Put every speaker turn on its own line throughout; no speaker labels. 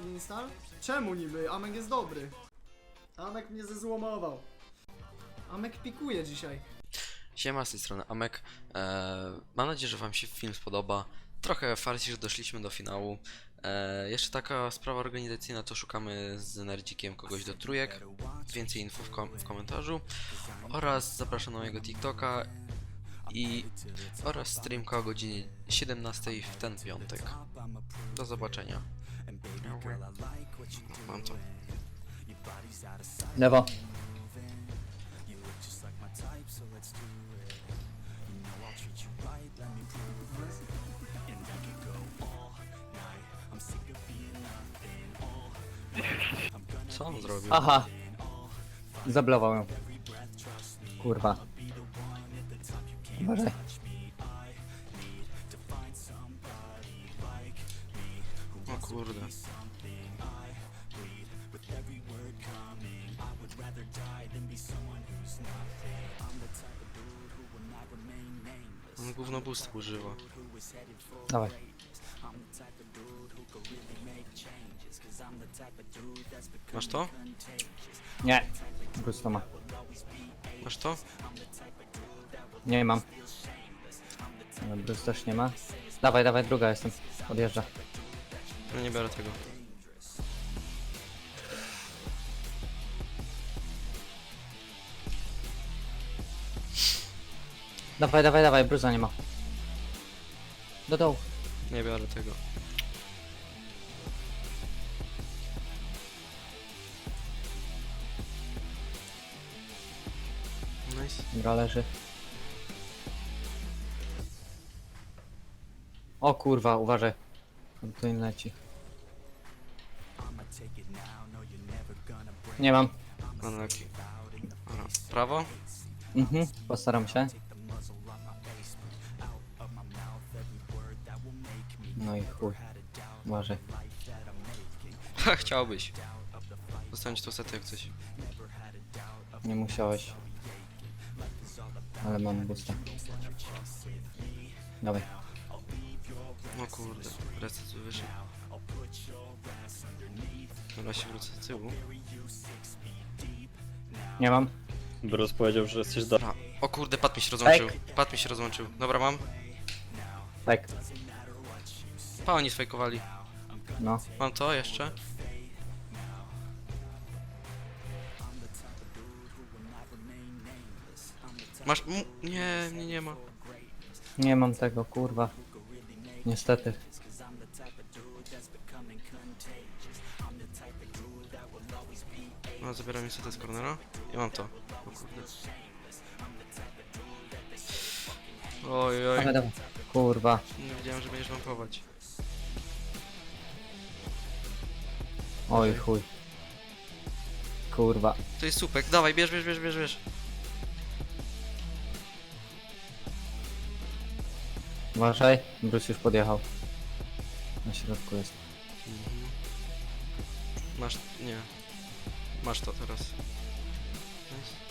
install? Czemu niby? Amek jest dobry. Amek mnie zezłomował. Amek pikuje dzisiaj.
Siema, z tej strony Amek. Eee, mam nadzieję, że Wam się film spodoba. Trochę farci, że doszliśmy do finału. Eee, jeszcze taka sprawa organizacyjna, to szukamy z Nerdzikiem kogoś do trójek. Więcej info w, kom w komentarzu. Oraz zapraszam na mojego TikToka i oraz streamka o godzinie 17 w ten piątek. Do zobaczenia. Mam to.
Lewo.
Co on zrobił?
Aha. Zablował ją. Kurwa. Uważaj.
O kurde. Gówno boost używa.
Dawaj.
Masz to?
Nie. Bruce to ma.
Masz to?
Nie mam. Bruce też nie ma. Dawaj, dawaj, druga jestem. Odjeżdża.
No nie biorę tego.
Dawaj, dawaj, dawaj, Bruce'a nie ma. Do dołu.
Nie biorę tego. Nice.
Dobra, leży. O kurwa, uważaj. On tu im leci. Nie mam.
Unlucky. Dobra. Prawo?
Mhm, postaram się. Uważaj.
Ha, chciałbyś. Dostaniesz tu setę jak coś.
Nie musiałeś. Ale mam boosta. Dawaj.
No kurde, reset tu wyszedł. Dobra, się wrócę z tyłu.
Nie mam.
Bruce powiedział, że jesteś do...
Dobra. O kurde, pad mi się rozłączył. Pad mi się rozłączył. Dobra, mam.
Tak.
Pa, oni sfejkowali.
No.
Mam to jeszcze. Masz... M- nie, mnie nie ma.
Nie mam tego, kurwa. Niestety.
No, zabieram niestety z cornera. I mam to. O kurde. Oj, oj.
Kurwa.
Nie wiedziałem, że będziesz wampować.
Oj chuj. Kurwa.
To jest supek, dawaj, bierz, bierz, bierz, bierz, bierz.
Uważaj. Bruce już podjechał. Na środku jest.
Mhm. Masz, nie. Masz to teraz. Nice.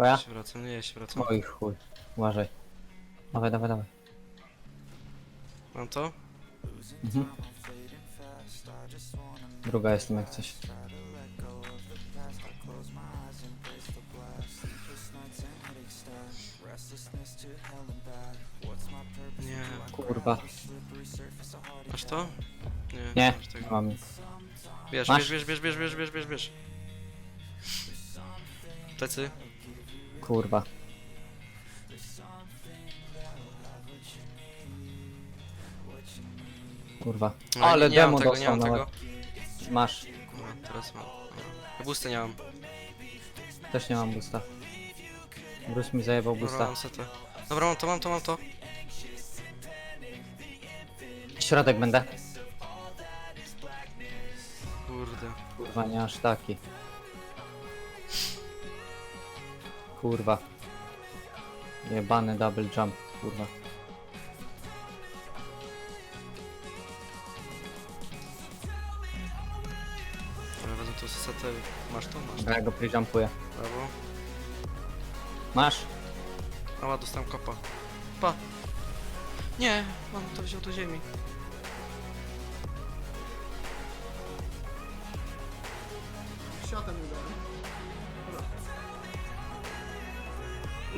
Twoja?
Ja się wracam, nie, ja się wracam.
Oj chuj. Uważaj. Dawaj, dawaj, dawaj.
Mam to?
Mhm. Druga jestem jak coś.
Nie.
Kurwa.
Masz to? Nie.
Nie,
Masz
nie mam nic.
Bierz,
Masz?
bierz, bierz, bierz, bierz, bierz, bierz, bierz. Plecy.
Kurwa. Kurwa.
No,
Ale
nie, nie mam
demo
tego, nie
dostał
mam tego.
nawet. Masz.
No, teraz mam. Boosty nie mam.
Też nie mam boosta. Bruce mi zajebał
Dobra,
boosta.
mam setę. Dobra, mam to, mam to, mam to.
Środek będę.
Kurde.
Kurwa, nie aż taki. Kurwa. Jebany double jump, kurwa.
Tu setę. Masz to? Masz to.
Ja go pre-jumpuję.
Brawo.
Masz?
Ała, dostałem kopa. Pa. Nie, mam to wziął do ziemi.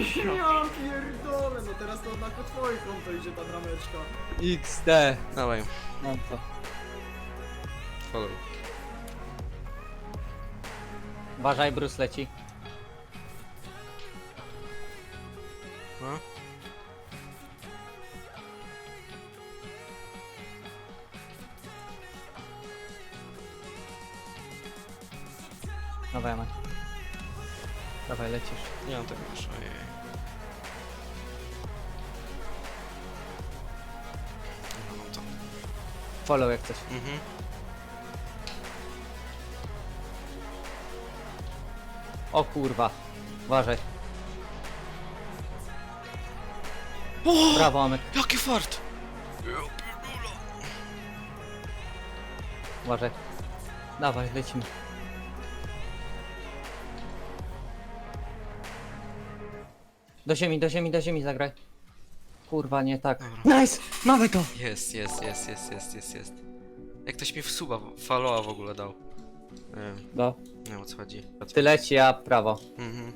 Ja pierdolę, no teraz to jednak po twoje konto idzie ta brameczka.
XD.
Dawaj,
Mam to.
follow.
Uważaj, Bruce leci.
No.
Follow jak coś.
Mhm.
O kurwa. Uważaj.
O!
Brawo, Amek.
Jaki fart!
Uważaj. Dawaj, lecimy. Do ziemi, do ziemi, do ziemi zagraj. Kurwa, nie tak. Nice! Mamy to!
Jest, jest, jest, jest, jest, jest, jest. Jak ktoś mi w suba, faloa w ogóle dał. Nie wiem,
Do.
nie wiem o co chodzi.
Ty leci, ja prawo.
Mhm.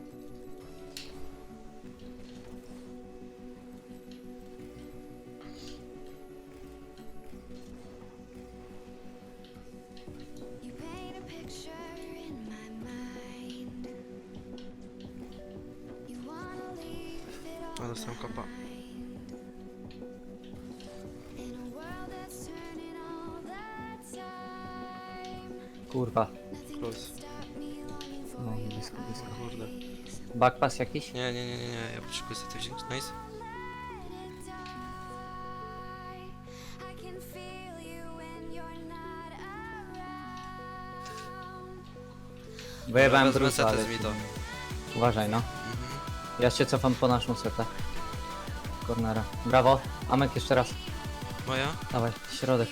Blisko, blisko.
Kurde.
Backpass jakiś?
Nie, nie, nie, nie, nie, ja potrzebuję sobie to wziąć. Nice. Wezmę
Bruce'a,
setę z mi to.
Uważaj, no.
Mhm.
Ja się cofam po naszą setę. Cornera. Brawo. Amek jeszcze raz.
Moja?
Dawaj, środek.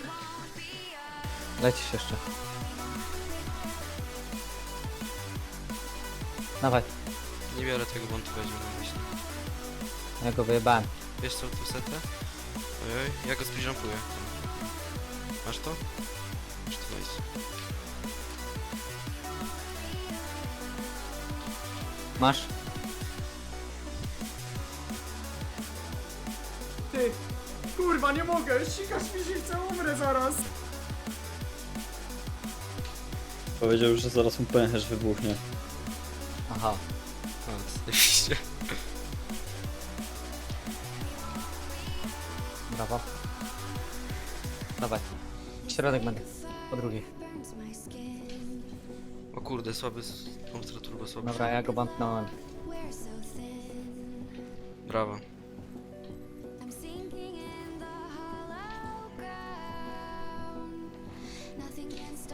Lecisz jeszcze. Dawaj,
Nie biorę tego, bo on tu weźmie na myśli.
ja go wyjebałem.
Wiesz co, tu setę? Ojoj, ja go zbliżampuję. Masz to? Masz to wejść.
Masz?
Ty, kurwa, nie mogę, sikasz mi chce, umrę zaraz.
Powiedział, że zaraz mu pęcherz wybuchnie.
Aha.
A, oczywiście.
Brawo. Dawaj. Środek będę. Po drugiej.
O kurde, słaby s- Monster Turbo słaby.
Dobra, ja go
thin.
Brawo.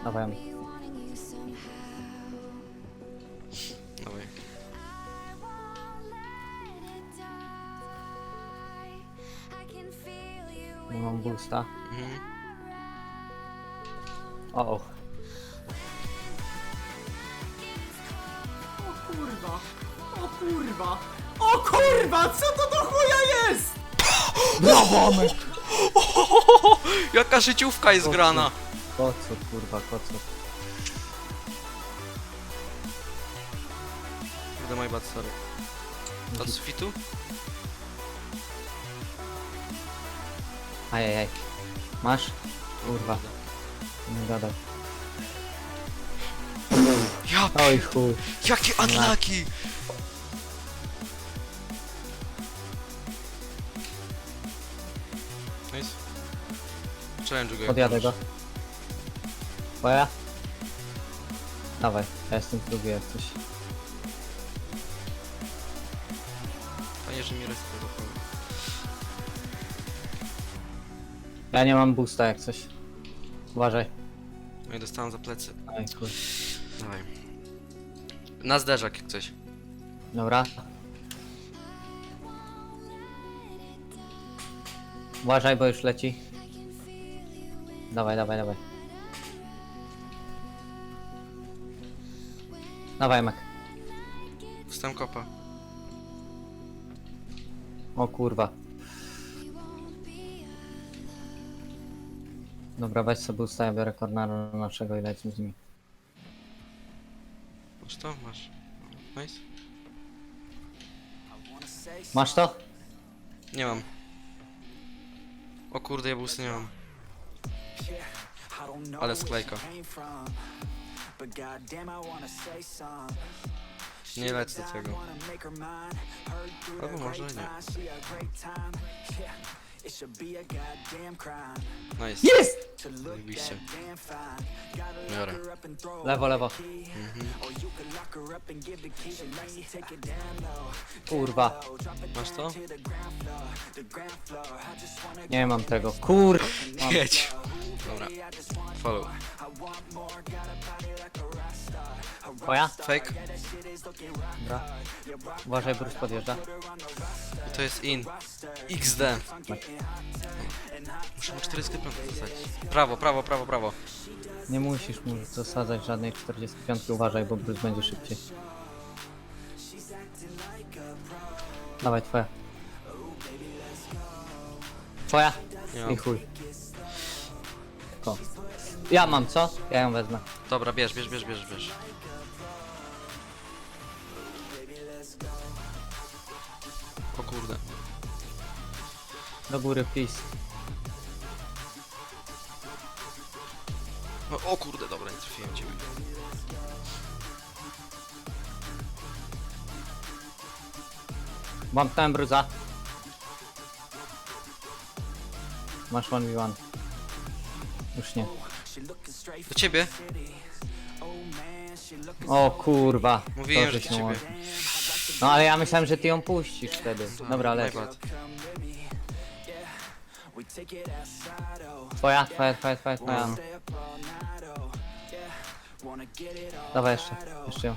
I'm
mam boosta.
Mhm.
O, o.
O kurwa, o kurwa, o kurwa, co to do chuja jest?
Jaka życiówka jest grana!
Kocur, kurwa, kocur.
Kurde, my bad, sorry. Od sufitu?
Ajajaj. Masz? Kurwa. Nie gadaj.
Ja
Oj
pier...
chuj.
Jakie unlucky! Nice. Challenge go. jak
Podjadę
możesz.
go. Twoja? Dawaj, ja jestem drugi jak coś.
Fajnie, że mi resztę zapomniał.
Ja nie mam boosta jak coś. Uważaj.
No i dostałem za plecy.
Chuj.
Dawaj. Na zderzak jak coś.
Dobra. Uważaj, bo już leci. Dawaj, dawaj, dawaj. Dawaj, Mak.
Dostałem kopa.
O kurwa. Dobra, weź sobie ustaję, biorę cornera naszego i lecimy z nimi.
Masz to? Masz. Nice.
Masz to?
Nie mam. O kurde, ja busy nie mam. Ale sklejka. Nie lecę do tego. Albo może nie. Nice.
Jest!
Zajebiście. Biorę.
Lewo, lewo. Kurwa.
Masz to?
Nie mam tego. Kur... Mam.
Jedź. Dobra. Follow.
Twoja?
Fake.
Dobra. Uważaj, Bruce podjeżdża.
To jest in. XD. Muszę mu 45 zostać. Prawo, prawo, prawo, prawo.
Nie musisz mu zasadzać żadnej 45, uważaj, bo Bruce będzie szybciej. Dawaj, twoja. Twoja?
Nie
I chuj. O. Ja mam, co? Ja ją wezmę.
Dobra, bierz, bierz, bierz, bierz, bierz. O kurde.
Do góry, please.
No, o kurde, dobra, nie trafiłem ciebie.
Mam tam bruza. Masz 1v1. Już nie.
Do ciebie?
O kurwa.
Mówiłem, że
się
do ciebie.
może- No ale ja myślałem, że ty ją puścisz wtedy. Dobra, leć. Twoja, twoja, twoja, twoja, twoja. Dawaj jeszcze, jeszcze ją.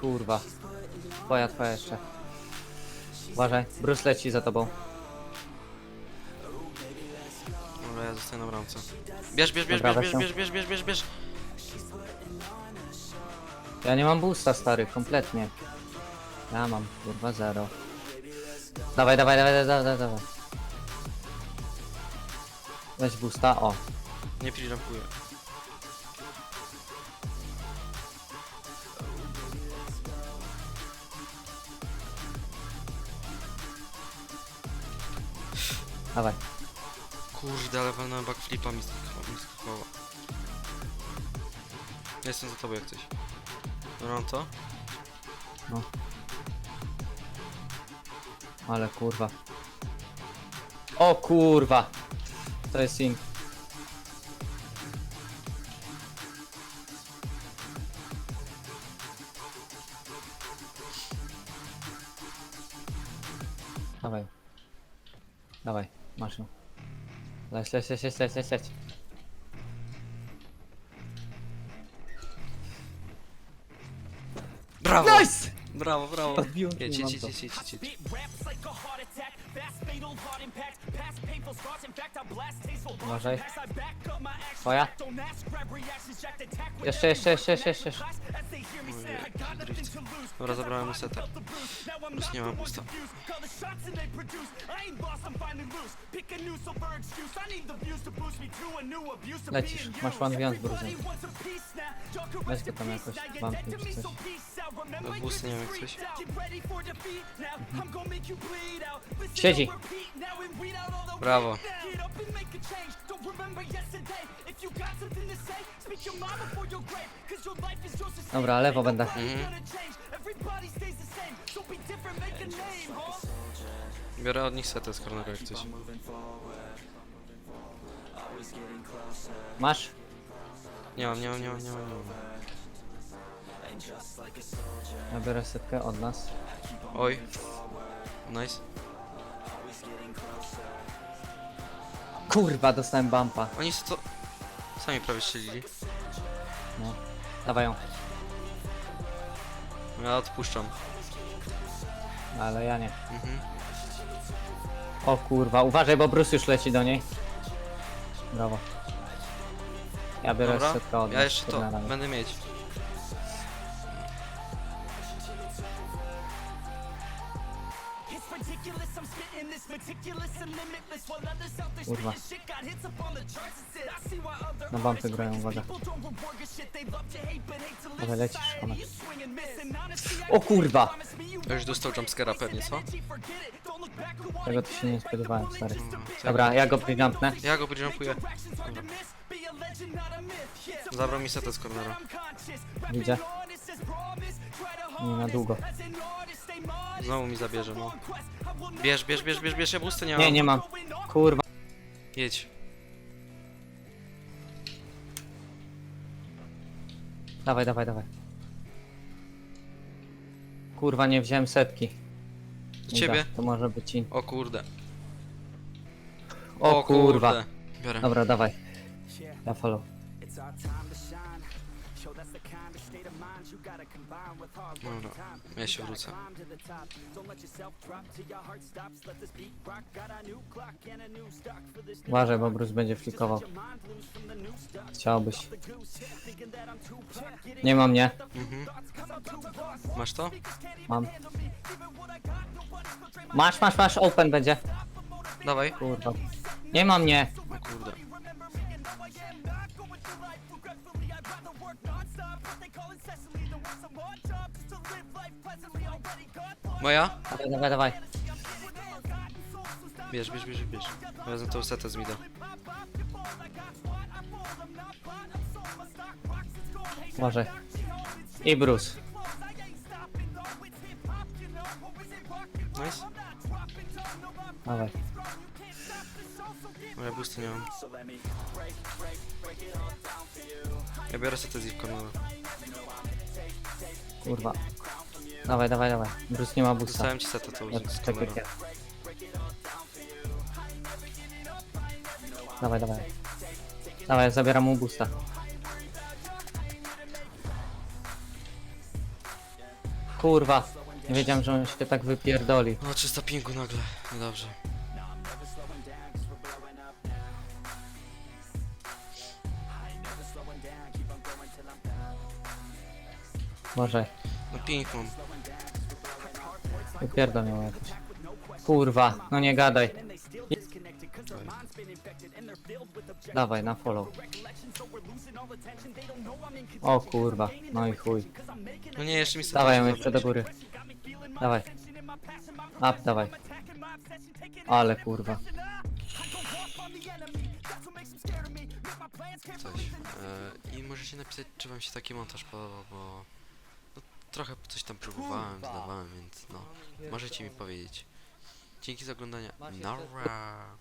kurwa. Twoja, twoja jeszcze. Uważaj, Bruce leci za tobą.
Dobra, ja zostaję na bramce. Bierz, bierz, bierz,
Dobra,
bierz, bierz, bierz, bierz, bierz, bierz, bierz.
Ja nie mam boosta stary, kompletnie. Ja mam, kurwa, zero. Dawaj, dawaj, dawaj, dawaj, dawaj. Weź boosta, o.
Nie pirampuję.
Dawaj.
Kurde, ale walnąłem backflipa mi skakało. Jestem za tobą jak coś. Dobra, mam to?
No. Ale kurwa. O kurwa. To jest ink. Leć, leć, leć, leć, leć, leć, leć.
Brawo! Brawo, brawo!
Odbiłem się,
jedź,
mam
jedź,
to.
jedź, jedź, jedź, jedź.
Uważaj. Twoja? Jeszcze, jeszcze, jeszcze, jeszcze, jeszcze.
Dobra, zabrałem mu setę. Już nie mam usta.
Lecisz, masz one beyond z bruzem. Weź go tam jakoś, bumpnij czy coś.
Busy nie wiem jak coś.
Siedzi!
Brawo.
Dobra, lewo będę.
Mhm. Biorę od nich setę z cornera jak coś.
Masz?
Nie mam, nie mam, nie mam, nie mam, nie mam.
Ja biorę setkę od nas.
Oj. Nice.
Kurwa, dostałem bumpa.
Oni są to... Sami prawie strzelili.
No. Dawaj ją.
Ja odpuszczam.
Ale ja nie.
Mhm.
O kurwa, uważaj, bo Bruce już leci do niej. Brawo. Ja biorę
Dobra,
setkę od
ja jeszcze to będę mieć.
Bumpy grają, uwaga. Ale lecisz, ona. O kurwa!
Ja już dostał jumpscare'a pewnie, co?
Tego to się nie spodziewałem, stary.
No, co
Dobra, ja go przyjumpię.
Ja go podjumpuję. Dobra. Zabrał mi setę z cornera.
Widzę. Nie na długo.
Znowu mi zabierze, no. Bierz, bierz, bierz, bierz, bierz, ja busty nie mam.
Nie, nie mam. Kurwa.
Jedź.
Dawaj, dawaj, dawaj. Kurwa, nie wziąłem setki.
Do ciebie.
To może być in.
O kurde.
O kurwa.
Biorę.
Dobra, dawaj. Ja follow.
Dobra, ja się wrócę.
Uważaj, bo Bruce będzie flikował. Chciałbyś. Nie mam mnie.
Mhm. Masz to?
Mam. Masz, masz, masz, open będzie.
Dawaj.
Kurwa. Nie mam mnie.
O kurde. Moja?
Dawaj, dawaj, dawaj.
Bierz, bierz, bierz, bierz. Wezmę tą setę z mida.
Może. I Bruce.
Nice.
Dawaj.
Moja busty nie mam. Ja biorę setę z ich cornera.
Kurwa. Dawaj, dawaj, dawaj. Bruce nie ma busta.
Dostałem ci setę tą
Ja
z,
ja. Dawaj, dawaj. Dawaj, zabieram mu busta. Kurwa. Nie wiedziałem, że on się tak wypierdoli.
No 300 pingu nagle. Niedobrze.
Może.
No ping mam.
Wypierdol ją jakoś. Kurwa, no nie gadaj. Dawaj, na follow. O kurwa, no i chuj.
No nie, jeszcze mi setę
Dawaj ją jeszcze do góry. Dawaj. Up, dawaj. Ale kurwa.
coś. E, I możecie napisać, czy wam się taki montaż podobał, bo trochę coś tam próbowałem, zdawałem, więc no, możecie mi powiedzieć. Dzięki za oglądanie. Nara.